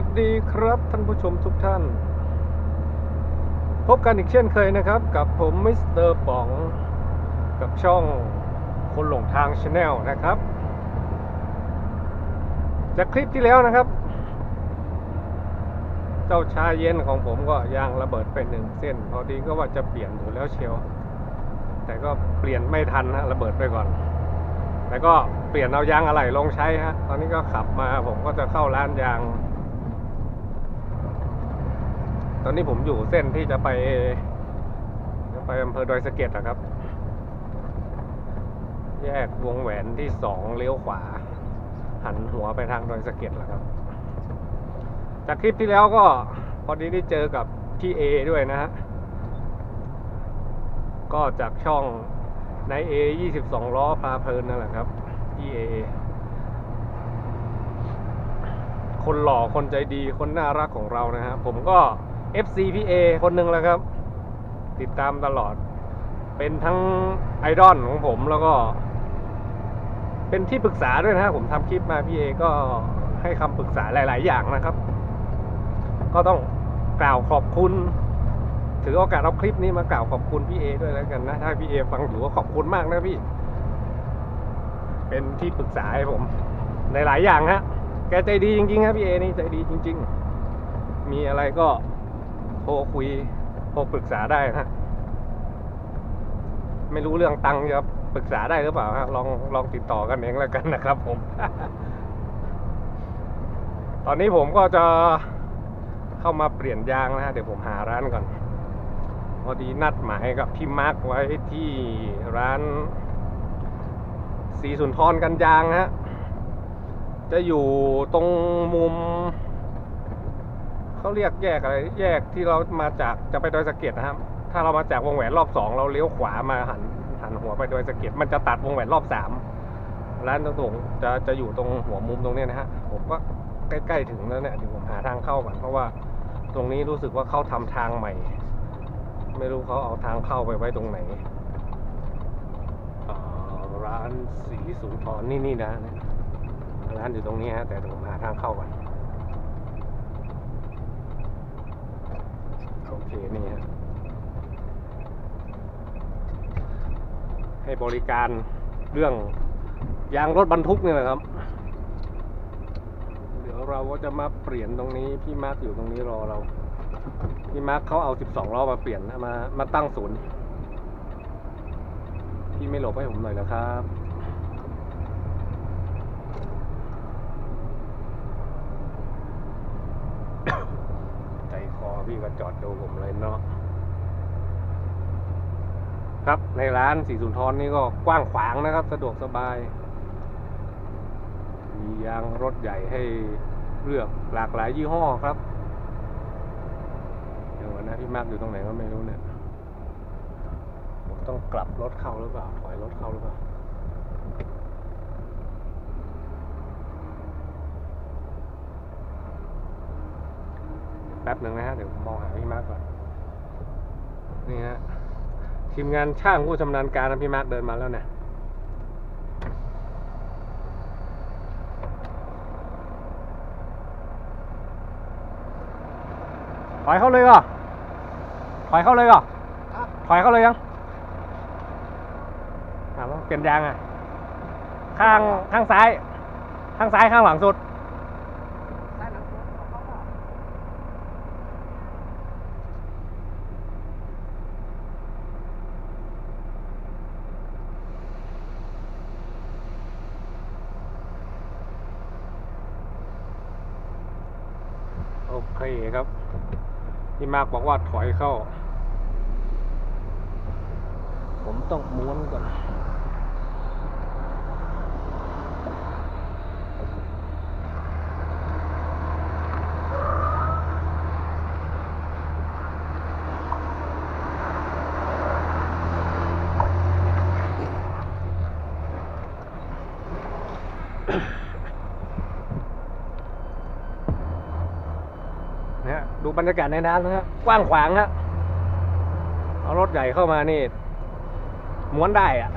สวัสดีครับท่านผู้ชมทุกท่าน พบกันอีกเช่นเคยนะครับ กับผมมิสเตอร์ป๋อง กับช่องคนหลงทางชาแนลนะครับ จากคลิปที่แล้วนะครับ เจ้าชาเย็นของผมก็ยางระเบิดไปหนึ่งเส้น พอดีก็ว่าจะเปลี่ยนอยู่แล้วเชียว แต่ก็เปลี่ยนไม่ทันนะระเบิดไปก่อนแล้วก็เปลี่ยนเอายางอะไหล่ลงใช้ฮะ ตอนนี้ก็ขับมาผมก็จะเข้าร้านยาง ตอนนี้ผมอยู่เส้นที่จะไปจะไปอำเภอดอยสะเก็ดนะครับ แยกวงแหวนที่สองเลี้ยวขวา หันหัวไปทางดอยสะเก็ดแหละครับ จากคลิปที่แล้วก็พอดีได้เจอกับพี่เอด้วยนะฮะ ก็จากช่องในเอยี่สิบสองล้อพาเพลินนั่นแหละครับพี่เอคนหล่อคนใจดีคนน่ารักของเรานะฮะผมก็ FC พี่เอคนหนึ่งแล้วครับ ติดตามตลอด เป็นทั้งไอดอลของผมแล้วก็ เป็นที่ปรึกษาด้วยนะผมทำคลิปมาพี่เอก็ให้คำปรึกษาหลาย ๆ อย่างนะครับ ก็ต้องกล่าวขอบคุณ ถือโอกาสเอาคลิปนี้มากล่าวขอบคุณพี่เอด้วยแล้วกันนะ ถ้าพี่เอฟังอยู่ก็ขอบคุณมากนะพี่ เป็นที่ปรึกษาให้ผมในหลายอย่างฮะ แกใจดีจริงๆครับพี่เอนี่ใจดีจริง ๆ มีอะไรก็ ทรคุยโทรปรึกษาได้นะไม่รู้เรื่องตังค์จะปรึกษาได้หรือเปล่าฮะลองลองติดต่อกันเองแล้วกันนะครับ ผม ตอนนี้ผมก็จะเข้ามาเปลี่ยนยางนะฮะเดี๋ยวผมหาร้านก่อน พอดีนัดหมายกับพี่มาร์กไว้ที่ร้านสีสุนทรกันยางฮะจะอยู่ตรงมุม เขาเรียกแยกอะไร แยกที่เรามาจากจะไปดอยสะเก็ดนะครับ ถ้าเรามาจากวงแหวนรอบสองเราเลี้ยวขวามาหันหันหัวไปดอยสะเก็ดมันจะตัดวงแหวนรอบสามร้านตรงๆจะจะอยู่ตรงหัวมุมตรงเนี้ยนะฮะผมก็ใกล้ๆถึงแล้วเนี่ยเดี๋ยวผมหาทางเข้าก่อนเพราะว่าตรงนี้รู้สึกว่าเขาทำทางใหม่ ไม่รู้เขาเอาทางเข้าไปไว้ตรงไหนอ่าร้านสีสุนทรนี่นี่นะเนี่ยร้านอยู่ตรงนี้ฮะแต่เดี๋ยวผมหาทางเข้าก่อน โอเคนี่ให้บริการเรื่องยางรถบรรทุกนี่แหละครับ เดี๋ยวเราก็จะมาเปลี่ยนตรงนี้พี่มาร์กอยู่ตรงนี้รอเรา พี่มาร์คเขาเอา 12ล้อมาเปลี่ยนมามาตั้งศูนย์พี่ไม่หลบให้ผมหน่อยแล้วครับ ใจ คอพี่ก็จอดดูผมเลยเนาะครับในร้านสีสุนทรนี่ก็กว้างขวางนะครับ สะดวกสบาย มียางรถใหญ่ให้เลือกหลากหลายยี่ห้อครับ เดี๋ยวก่อนนะพี่มากอยู่ตรงไหนก็ไม่รู้เนี่ย ผมต้องกลับรถเข้าหรือเปล่า ถอยรถเข้าหรือเปล่า ป๊บหนึ่งนะฮะ เดี๋ยวผมมองหาพี่มาร์กก่อน นี่ฮะ ทีมงานช่างผู้ชำนาญการนะพี่มาร์กเดินมาแล้วเนี่ยถอยเข้าเลยก็ถอยเข้าเลยก็ถอยเข้าเลยยังถามว่าเปลี่ยนยางอะ ข้างข้างซ้าย ข้างซ้ายข้างหลังสุด โอเคครับ พี่ มากบอกว่าถอยเข้า ผมต้องม้วนก่อน บรรยากาศในน้ำนะฮะกว้างขวางฮะเอารถใหญ่เข้ามานี่ม้วนได้อะ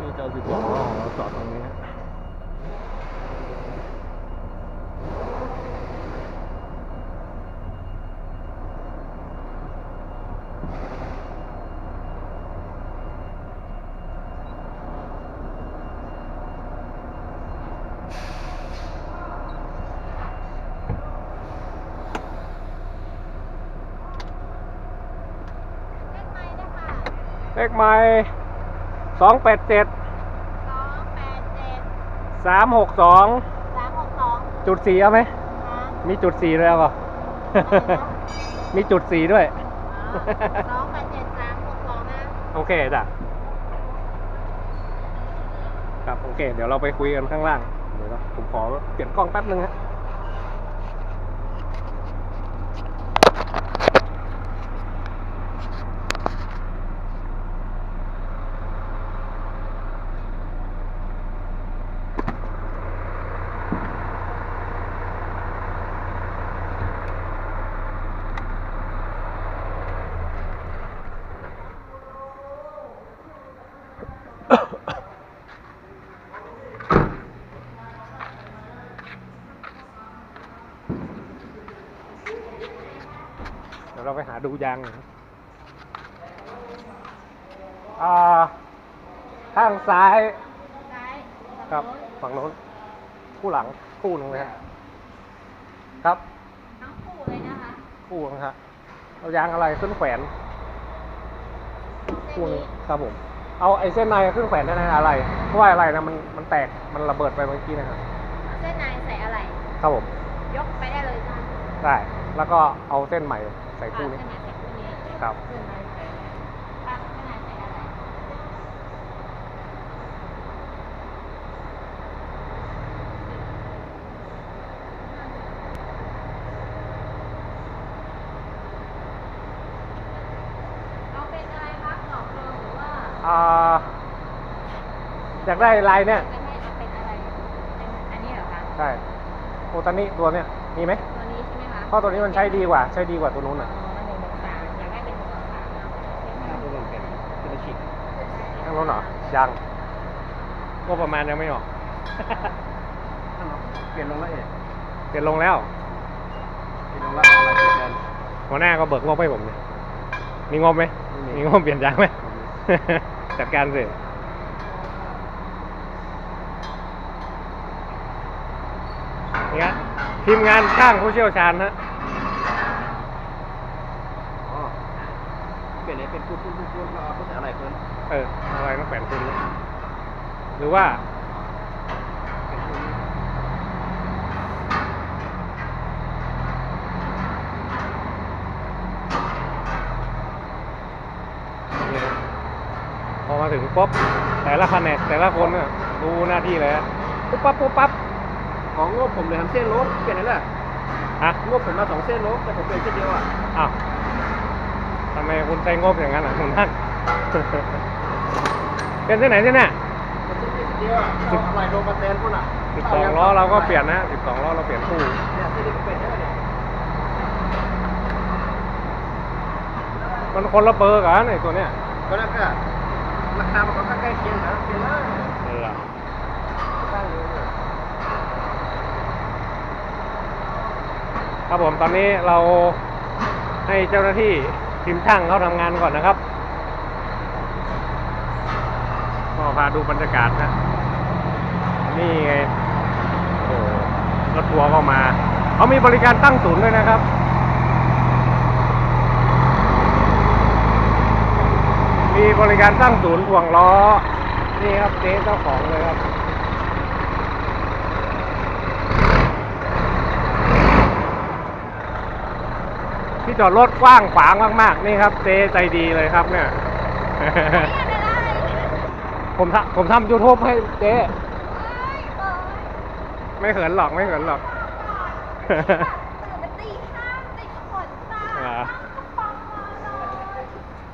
นี่เจ้าสิบสอาจอดตรงนี้ ขไม้สองแปดเจ็ดสองแปดเจ็ดสามหกสองสามหกสองจุดสี่เอาไหม นะมีจุดสี่ด้วยเอาเปล่า มีจุดสี่ด้วย สองแปดเจ็ดสามหกสองนะโอเคจ้ะ ครับ โอเค เดี๋ยวเราไปคุยกันข้างล่าง เดี๋ยวนะผมขอเปลี่ยนกล้องแป๊บนึงฮะ เดี๋ยวเราไปหาดูยางหน่อยครับอ่าข้างซ้ายซ้ายครับ ฝั่งโน้น คู่หลังคู่หนึงเลยฮะครับ ทั้งคู่เลยนะคะคู่นึงฮะเอายางอะไรขึ้นแขวนเส้นคู่นึงนี้ครับผม เอาไอ้เส้นในขึ้นแขวนได้ไหมอะไร เพราะว่าอะไรนะมันมันแตกมันระเบิดไปเมื่อกี้นะครับเส้นในใส่อะไร ครับผม ยกไปได้เลยจ้ะได้ แล้วก็เอาเส้นใหม่ ใส่คู่นี้เส้นในใส่คู่นี้ครับเส้นในใส่ปั๊บเส้นในใส่อะไรเอาเป็นอะไรครับหลอกลวงหรือว่าอ่าอยากได้ลายเนี่ยจะให้เอาเป็นอะไรเป็นอันนี้เหรอคะ ใช่ โอตานิตัวเนี้ยมีไหม เพราะตัวนี้มันใช้ดีกว่า ใช้ดีกว่าตัวนู้นอ๋ออะหนึ่งหนึ่งสามอยากได้เป็นหนึ่งหนึ่งสามเนาะเป็นไหมตัวนู้นเป็นเป็นชิกทั้งนู้นเหรอยังก็ประมาณยังไม่ออกเปลี่ยนลงแล้วเองเปลี่ยนลงแล้วเปลี่ยนลงแล้วอะไรเปลี่ยนแทนหัวหน้าก็เบิกงบให้ผมเนี่ยมีงบไหมไม่มีมีงบเปลี่ยนยางไหมจัดการสินี่ฮะ ทีมงานช่างผู้เชี่ยวชาญฮะอ๋อเปลี่ยนให้เป็นพูดพูดพูดพูดแล้วเอาใส่อะไรเพิ่นเออเอาอะไรต้องแขวนคุณนะหรือว่าเป็นพูดนี่นะพอมาถึงปุ๊บแต่ละแผนกแต่ละคนเนี่ยดูหน้าที่เลยฮะปุ๊บปั๊บปุ๊บปั๊บ ของงบผมเลยทำเส้นรถเปลี่ยนนั่นแหละฮะงบผมมาสองเส้นรถแต่ผมเปลี่ยนเส้นเดียวอะอ้าวทำไมคุณใช้งบอย่างนั้นอะคุณท่าน เป็นเส้นไหนเส้นน่ะ มันเส้นเดียวอะเอาอะไรโดนมาแทนพุ่นอะสิบสองล้อเราก็เปลี่ยนนะสิบสองล้อเราเปลี่ยนคู่เนี่ยเส้นนี้ก็เปลี่ยนได้เนี่ยมันคนละเบอร์กันไอ้ตัวเนี้ยก็นั่นก็ราคามันก็ใกล้เคียงนะเปลี่ยนเลยเออ ตั้งเลยเนี่ย ครับผมตอนนี้เราให้เจ้าหน้าที่ทีมช่างเขาทำงานก่อนนะครับก็พาดูบรรยากาศนะนี่ไงโอ้รถทัวร์ก็มาเขามีบริการตั้งศูนย์ด้วยนะครับมีบริการตั้งศูนย์ถ่วงล้อ นี่ครับเจ๊เจ้าของเลยครับ ที่จอดรถกว้างขวางมาก ๆ นี่ครับเจใจดีเลยครับเนี่ย ผมทำผมทำยูทูบให้เจ๊ไม่เขินหรอกไม่เขินหรอก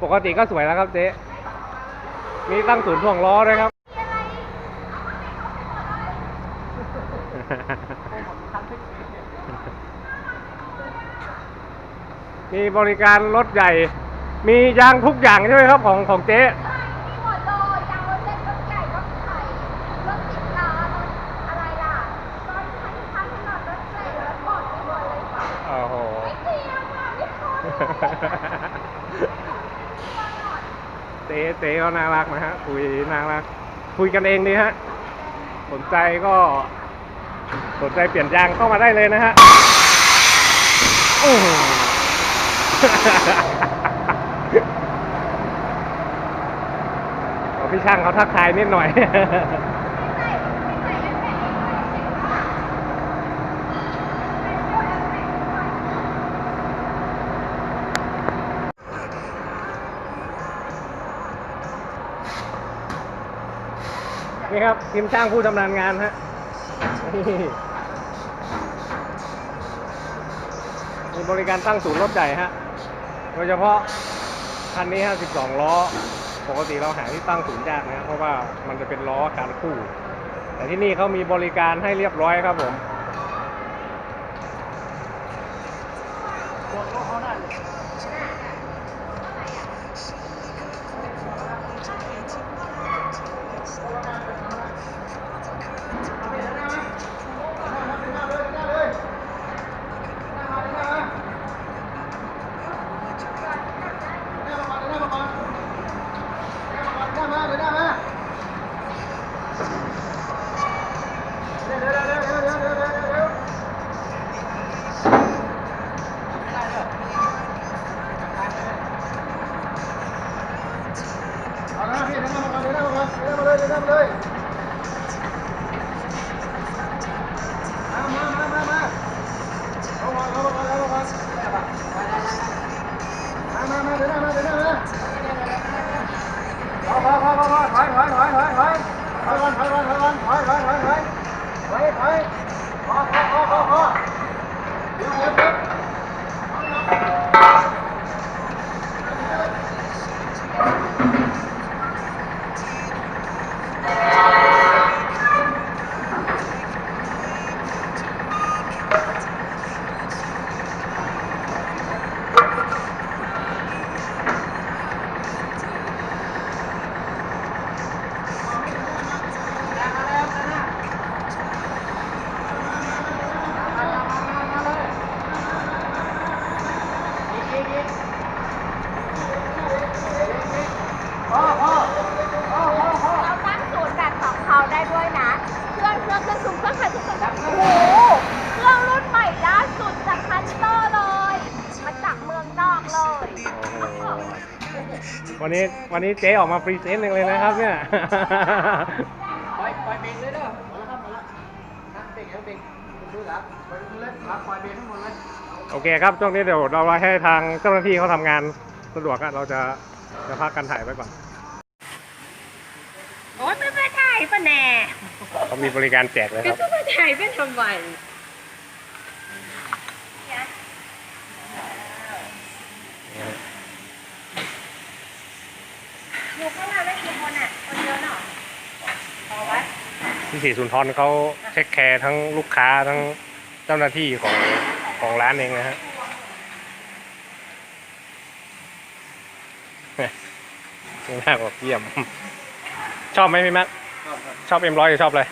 ปกติก็สวยแล้วครับเจ๊มีตั้งศูนย์ถ่วงล้อด้วยครับ มีบริการรถใหญ่ มียางทุกอย่างใช่ไหมครับของของเจ๊มีหมดเลยยางรถเล็กรถใหญ่รถไถรถติดล้อรถอะไรล่ะรถคันคันถนนรถเล็กรถบอดไปหมดเลยค่ะโอ้โหไม่เทียวค่ะไม่ทนเจ๊เจ๊ก็น่ารักนะฮะคุยน่ารักคุยกันเองดีฮะสนใจก็สนใจเปลี่ยนยางเข้ามาได้เลยนะฮะโอ้ พี่ช่างเขาทักทายนิดหน่อยนี่ครับทีมช่างผู้ชำนาญงานฮะมีบริการตั้งศูนย์รถใหญ่ฮะ โดยเฉพาะคันนี้ 52 ล้อ ปกติเราหาที่ตั้งศูนย์ยากนะ เพราะว่ามันจะเป็นล้อการคู่ แต่ที่นี่เขามีบริการให้เรียบร้อยครับผม พ นนี้วันนี้เจ๊ออกมาพรีเซนต์เองเลยนะครับเนี่ย ปล่อยปล่อยเบรกเลยเด้อหมดแล้วครับหมดแล้วนะเบรกเอาเบรกคุณดูครับปล่อยมือเลยครับปล่อยเบรกทั้งหมดเลยโอเคครับช่วงนี้เดี๋ยวเราให้ทางเจ้าหน้าที่เขาทำงานสะดวกอะเราจะจะพักกันถ่ายไว้ก่อน โอ๊ยไม่มาถ่ายปะแน่เขามีบริการแจกเลยครับ จะมาถ่ายเป็นทำไม อยู่ข้างในไม่กี่คนอะ คนเยอะหน่อยพอไว้ที่สีสุนทรเขาเช็คแคร์ทั้งลูกค้าทั้งเจ้าหน้าที่ของของร้านเองนะฮะนี่มากกว่าเยี่ยม ชอบไหมพี่แม็กครับครับชอบเอ็มร้อยหรือชอบอะไร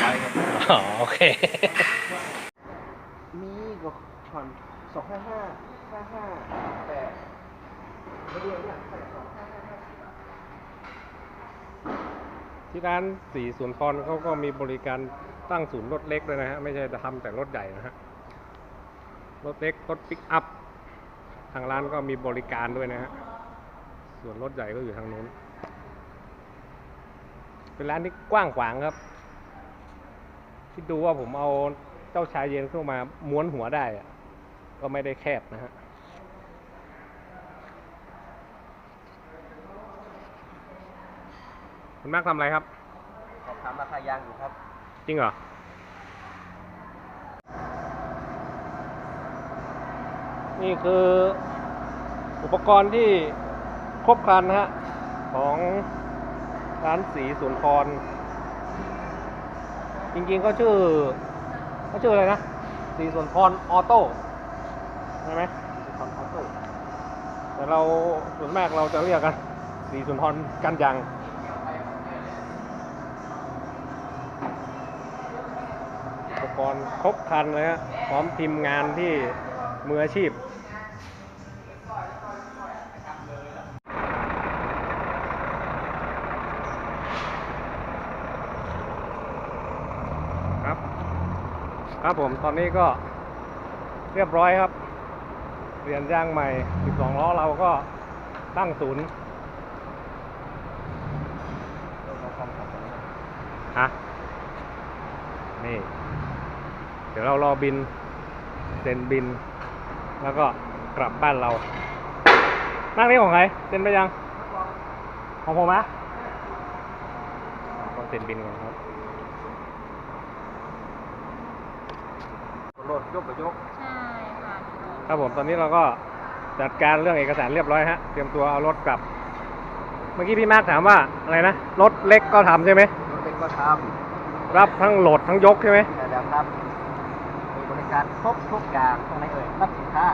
ไปครับอ๋อโอเค มีก็ผ่อนสองห้าห้าห้าห้าแปดไม่เดียวเนี่ยใส่สองห้าห้าห้าสิบบา ที่ร้านสีสุนทรเขาก็มีบริการตั้งศูนย์รถเล็กด้วยนะฮะ ไม่ใช่จะทำแต่รถใหญ่นะฮะ รถเล็ก รถปิกอัพ ทางร้านก็มีบริการด้วยนะฮะ ส่วนรถใหญ่ก็อยู่ทางนู้น เป็นร้านที่กว้างขวางครับคิดดูว่าผมเอาเจ้าชายเย็นเข้ามาม้วนหัวได้ก็ไม่ได้แคบนะฮะ คุณแม็กทำอะไรครับ สอบถามราคายางอยู่ครับ จริงเหรอ นี่คืออุปกรณ์ที่ครบครันนะฮะ ของร้านสีสุนทรจริงๆก็ชื่อก็ชื่ออะไรนะ สีสุนทรออโต้ใช่ไหมคอนออโต้แต่เราส่วนมากเราจะเรียกกัน สีสุนทรกันยางอุป กรณ์ครบครันเลยฮะพร้อมทีมงานที่มืออาชีพครับ ครับผมตอนนี้ก็เรียบร้อยครับเปลี่ยนยางใหม่ 12 ล้อเราก็ตั้งศูนย์ เดี๋ยวเรารอบินเซ็นบิน แล้วก็กลับบ้านเรา นั่งนี่ของใครเซ็นไปยัง ของผมนะต้องเซ็นบินก่อนครับรถยกไปยก ใช่ค่ะครับผมตอนนี้เราก็จัดการเรื่องเอกสารเรียบร้อยฮะ เตรียมตัวเอารถกลับ เมื่อกี้พี่มาร์คถามว่าอะไรนะ รถเล็กก็ทำใช่ไหมรถเล็กก็ทรับทั้งโหลดทั้งยกใช่ไหมำแต่แล้วครับ มีบริ การครบทุกอย่างตรงไหนเอ่ยรับสินค้า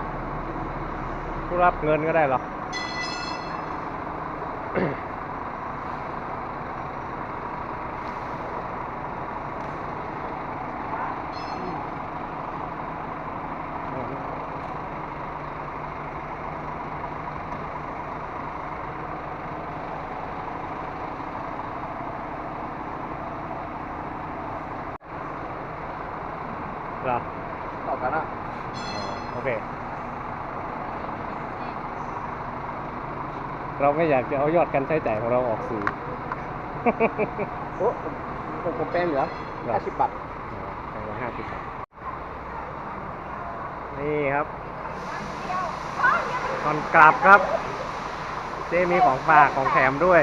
ผู้รับเงินก็ได้เหรอ เหรอ ต่อกันนะ อ๋อโอเค เราไม่อยากจะเอายอดการใช้จ่ายของเราออกสื่อ โอ้ผมผมเป็นเหลือเหรอห้าสิบบาทแพงกว่าห้าสิบบาทนี่ครับ ตอนกลับครับ เจมีของฝากของแถมด้วย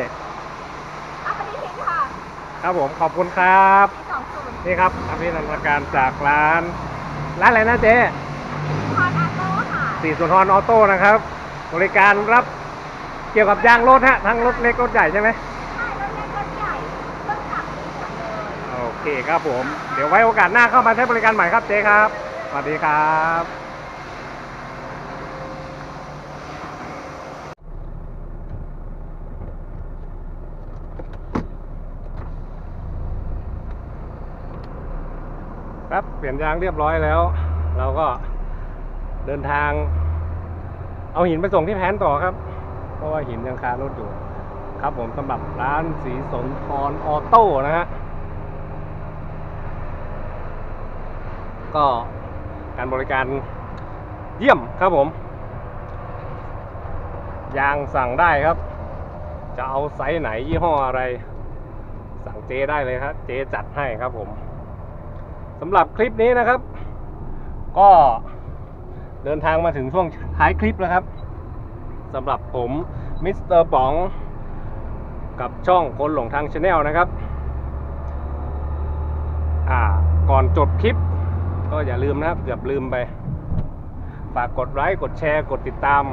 อะปฏิทินค่ะครับผมขอบคุณครับ ที่สองศูนย์นี่ครับอภินันทการจากร้าน ร้านอะไรนะเจ๊พอนอาโต้ค่ะ สีสุนทรออโต้นะครับ บริการรับ เกี่ยวกับยางรถฮะทั้งรถเล็กรถใหญ่ใช่ไหมใช่รถเล็กรถใหญ่เครื่องจักรมีหมดเลยโอเคครับผม เดี๋ยวไว้โอกาสหน้าเข้ามาใช้บริการใหม่ครับเจ๊ครับ สวัสดีครับครับเปลี่ยนยางเรียบร้อยแล้ว เราก็เดินทาง เอาหินไปส่งที่แพนต่อครับ เพราะว่าหินยังคารถอยู่ ครับผมสำหรับร้านสีสนทรออโต้นะฮะ ก็การบริการเยี่ยมครับผม ยางสั่งได้ครับ จะเอาไซส์ไหนยี่ห้ออะไร สั่งเจได้เลยครับเจจัดให้ครับผมสำหรับคลิปนี้นะครับ ก็เดินทางมาถึงช่วงท้ายคลิปแล้วครับ สำหรับผมมิสเตอร์ป๋องกับช่องคนหลงทางชาแนลนะครับ อ่าก่อนจบคลิป ก็อย่าลืมนะครับ อย่าลืมไป ฝากกดไลค์ กดแชร์ กดติดตาม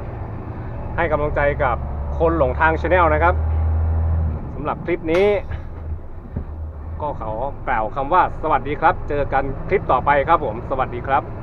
ให้กำลังใจกับคนหลงทางชาแนลนะครับสำหรับคลิปนี้ ก็ขอกล่าวคำว่าสวัสดีครับ เจอกันคลิปต่อไปครับผม สวัสดีครับ